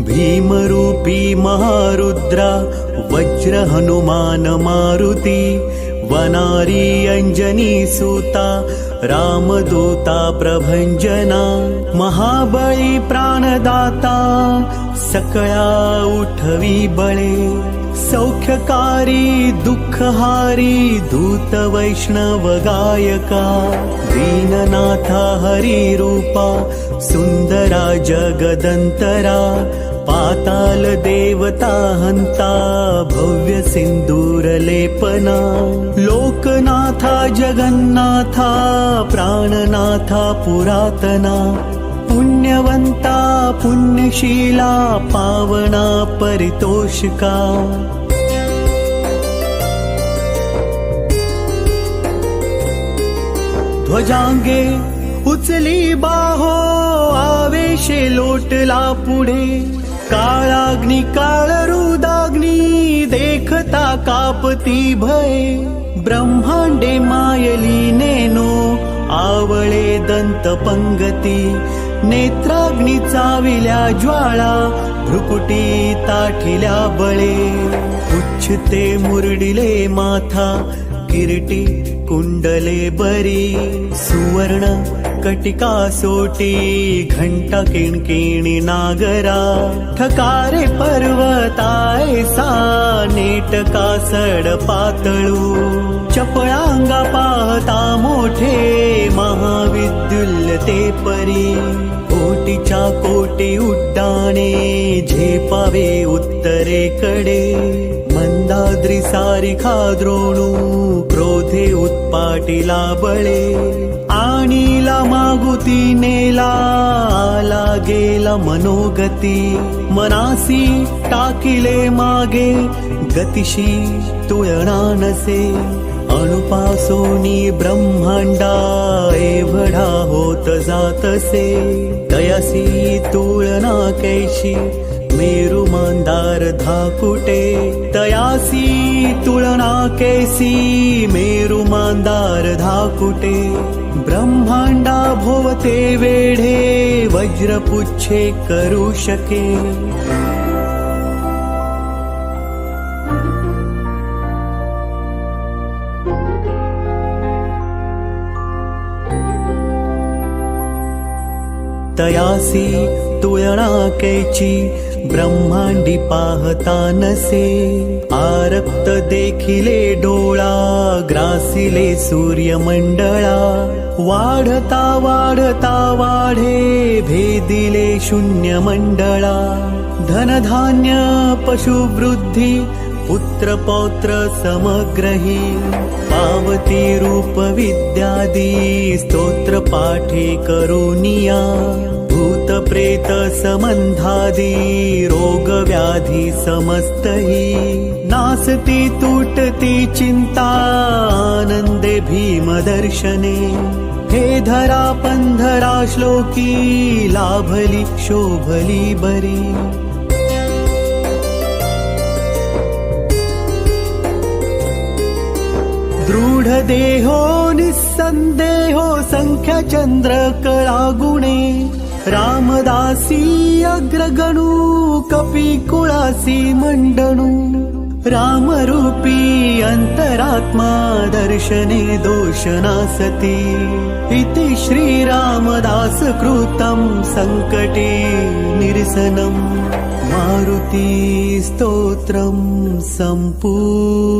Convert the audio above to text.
भीमरूपी महारुद्रा वज्र हनुमान मारुती वनारी अंजनी सुता रामदूता प्रभंजना महाबळी प्राणदाता सकळा उठवी बळे सौख्यकारी दुःखहारी दूत वैष्णव गायका दीननाथा हरी रूपा सुंदरा जगदंतरा पाताल देवता हंता भव्य सिंदूर लेपना। लोकनाथा जगन्नाथा प्राणनाथा पुरातना। पुण्यवंता पुण्यशीला पावना परितोषिका। ध्वजांगे उचली बाहो आवेशे लोटला पुढे। काळाग्नी काळ रुदाग्नी देखता कापती भय. ब्रह्मांडे मायली नेनो आवळे दंत पंगती. नेत्राग्नी चाविल्या ज्वाळा भ्रुकुटी ताठिल्या बळे. उच्छते मुरडिले माथा किरीटी कुंडले बरी सुवर्ण कटिका सोटी घंटा किणकिणी नागरा ठकारे पर्वताय सा नेटका सड पातळू चपळांगा पाहता मोठे महाविद्युल्य ते परी. कोटीच्या कोटी उड्डाणे झेपावे उत्तरेकडे. मंदाद्री सारिखा द्रोणू क्रोधे उत्पाटीला बळे. आणीला मागुती नेला आला गेला मनोगती. मनासी टाकिले मागे गतिशी तुळणा नसे. अणुपासोनी ब्रह्मांडा एवढा होत जातसे. तयासी तुळना कैशी मेरू मांदार धाकुटे. तयासी तुळना कैसी मेरू मांदार धाकुटे. ब्रह्मांडा भोवते वेढे वज्रपुच्छे करू शके. तयासी तुळणा कैची ब्रह्मांडी पाहता नसे. आरक्त देखिले डोळा ग्रासिले सूर्यमंडळा. वाढता वाढता वाढे भेदिले शून्य मंडळा धनधान्य पशुवृद्धी पुत्र पौत्र समग्रही पावती रूप विद्यादी स्तोत्र पाठे करुनिया भूत प्रेत संबंधादी रोग व्याधी समस्तही. नासती तुटती चिंता आनंदे भीम दर्शने. हे धरा पंधरा श्लोकी लाभली शोभली बरी. दृढ देहो सन्देहो संख्या चन्द्र कला रामदासी अग्रगणु कपि कुळासी मण्डणु रामरूपी अन्तरात्मा दर्शने दोषनासति इति श्रीरामदास कृतम् सङ्कटे निरसनम् मारुती स्तोत्रम् सम्पूर्णम्